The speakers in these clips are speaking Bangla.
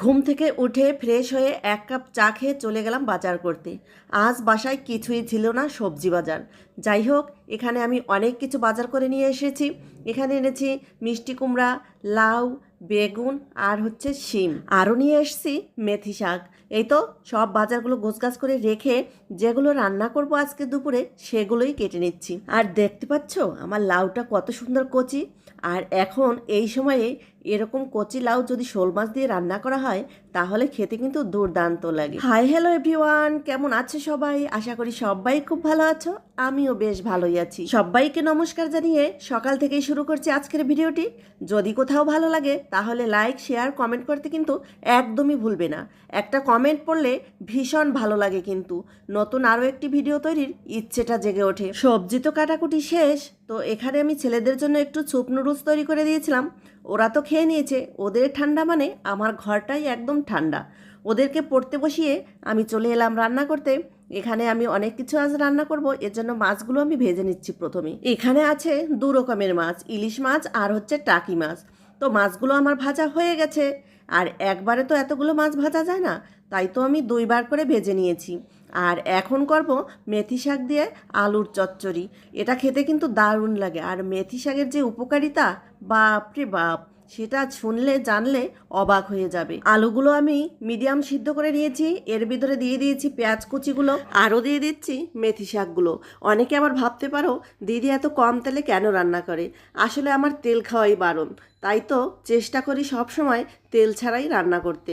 ঘুম থেকে উঠে ফ্রেশ হয়ে এক কাপ চা খেয়ে চলে গেলাম বাজার করতে। আজ বাসায় কিছুই ছিল না সবজি বাজার। যাই হোক, এখানে আমি অনেক কিছু বাজার করে নিয়ে এসেছি। এখানে এনেছি মিষ্টি কুমড়া, লাউ, বেগুন আর হচ্ছে শিম। আরও নিয়ে এসেছি মেথি শাক। এই তো সব বাজারগুলো গোছগাছ করে রেখে যেগুলো রান্না করব আজকে দুপুরে সেগুলোই কেটে নিচ্ছি। আর দেখতে পাচ্ছ, আমার লাউটা কত সুন্দর কচি। আর এখন এই সময়ে এরকম কচি লাউ যদি শোল মাছ দিয়ে রান্না করা হয় তাহলে খেতে কিন্তু দুর্দান্ত লাগে। হাই হ্যালো এভরিওয়ান কেমন আছে সবাই? আশা করি সবাই খুব ভালো আছো আমিও বেশ ভালোই আছি। সবাইকে নমস্কার জানিয়ে সকাল থেকেই শুরু করছি আজকের ভিডিওটি। যদি কোথাও ভালো লাগে তাহলে লাইক শেয়ার কমেন্ট করতে কিন্তু একদমই ভুলবে না। একটা কমেন্ট পড়লে ভীষণ ভালো লাগে কিন্তু। নতুন আরও একটি ভিডিও তৈরির ইচ্ছেটা জেগে ওঠে। সবজি তো কাটাকুটি শেষ তো এখানে আমি ছেলেদের জন্য একটু চুপ নুডলস তৈরি করে দিয়েছিলাম। ওরা তো খেয়ে নিয়েছে। ওদের ঠান্ডা মানে আমার ঘরটাই একদম ঠান্ডা। ওদেরকে পড়তে বসিয়ে আমি চলে এলাম রান্না করতে। এখানে আমি অনেক কিছু আজ রান্না করব। এর জন্য মাছগুলো আমি ভেজে নিচ্ছি প্রথমে। এখানে আছে দু রকমের মাছ, ইলিশ মাছ আর হচ্ছে টাকি মাছ। তো মাছগুলো আমার ভাজা হয়ে গেছে। আর একবারে তো এতগুলো মাছ ভাজা যায় না, তাই তো আমি দুইবার করে ভেজে নিয়েছি। আর এখন করব মেথি শাক দিয়ে আলুর চচ্চড়ি। এটা খেতে কিন্তু দারুণ লাগে। আর মেথি শাকের যে উপকারিতা বাপরে বাপ, সেটা শুনলে, জানলে অবাক হয়ে যাবে। আলুগুলো আমি মিডিয়াম সিদ্ধ করে নিয়েছি। এর ভিতরে দিয়ে দিয়েছি পেঁয়াজ কুচিগুলো, আরও দিয়ে দিচ্ছি মেথি শাকগুলো। অনেকে আবার ভাবতে পারো, দিদি এত কম তেলে কেন রান্না করে? আসলে আমার তেল খাওয়াই বারণ। তাই তো চেষ্টা করি সব সময় তেল ছাড়াই রান্না করতে।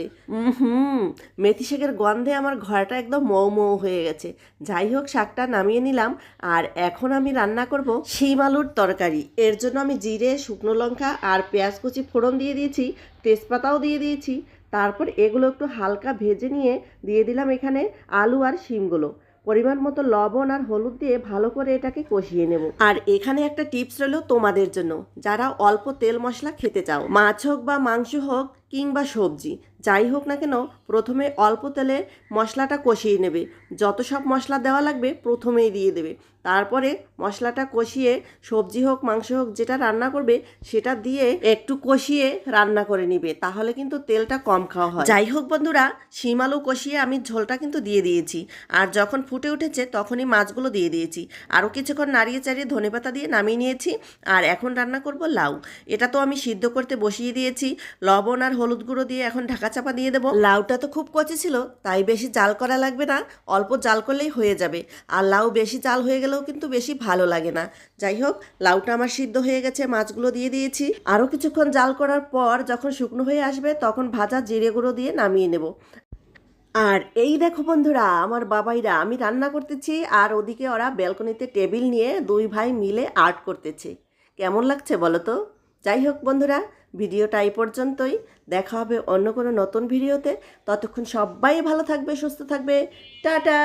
হুম মেথি শাকের গন্ধে আমার ঘরটা একদম মৌ মৌ হয়ে গেছে। যাই হোক, শাকটা নামিয়ে নিলাম, আর এখন আমি রান্না করব শিম আলুর তরকারি। এর জন্য আমি জিরে, শুকনো লঙ্কা আর পেঁয়াজ কুচি ফোড়ন দিয়ে দিয়েছি, তেজপাতাও দিয়ে দিয়েছি। তারপর এগুলো একটু হালকা ভেজে নিয়ে দিয়ে দিলাম এখানে আলু আর শিমগুলো। পরিমাণ মতো লবণ আর হলুদ দিয়ে ভালো করে এটাকে কষিয়ে নেব। আর এখানে একটা টিপস রইল তোমাদের জন্য। যারা অল্প তেল মশলা খেতে চাও, মাছ হোক বা মাংস হোক কিংবা সবজি, যাই হোক না কেন, প্রথমে অল্প তেলে মশলাটা কষিয়ে নেবে। যত সব মশলা দেওয়া লাগবে, প্রথমেই দিয়ে দেবে। তারপরে মশলাটা কষিয়ে সবজি হোক, মাংস হোক, যেটা রান্না করবে, সেটা দিয়ে একটু কষিয়ে রান্না করে নিবে। তাহলে কিন্তু তেলটা কম খাওয়া হয়। যাই হোক বন্ধুরা, শিম আলু কষিয়ে আমি ঝোলটা কিন্তু দিয়ে দিয়েছি। আর যখন ফুটে উঠেছে, তখনই মাছগুলো দিয়ে দিয়েছি। আরও কিছুক্ষণ নাড়িয়ে চাড়িয়ে ধনেপাতা দিয়ে নামিয়ে নিয়েছি। আর এখন রান্না করব লাউ। এটা তো আমি সিদ্ধ করতে বসিয়ে দিয়েছি। লবণ আর হলুদ গুঁড়ো দিয়ে এখন ঢাকা চাপা দিয়ে দেবো। লাউটা তো খুব কচি ছিল, তাই বেশি জাল করা লাগবে না। অল্প জাল করলেই হয়ে যাবে। আর লাউ বেশি জাল হয়ে গেলেও কিন্তু বেশি ভালো লাগে না। যাই হোক, লাউটা আমার সিদ্ধ হয়ে গেছে, মাছগুলো দিয়ে দিয়েছি। আরও কিছুক্ষণ জাল করার পর যখন শুকনো হয়ে আসবে, তখন ভাজা জিরে গুঁড়ো দিয়ে নামিয়ে নেব। আর এই দেখো বন্ধুরা, আমার বাবাইরা, আমি রান্না করতেছি, আর ওদিকে ওরা ব্যালকনিতে টেবিল নিয়ে দুই ভাই মিলে আর্ট করতেছে। কেমন লাগছে বলো তো? যাই হোক বন্ধুরা ভিডিওটা এই পর্যন্তই। দেখা হবে অন্য কোনো নতুন ভিডিওতে। ততক্ষণ সবাই ভালো থাকবে, সুস্থ থাকবে। টাটা!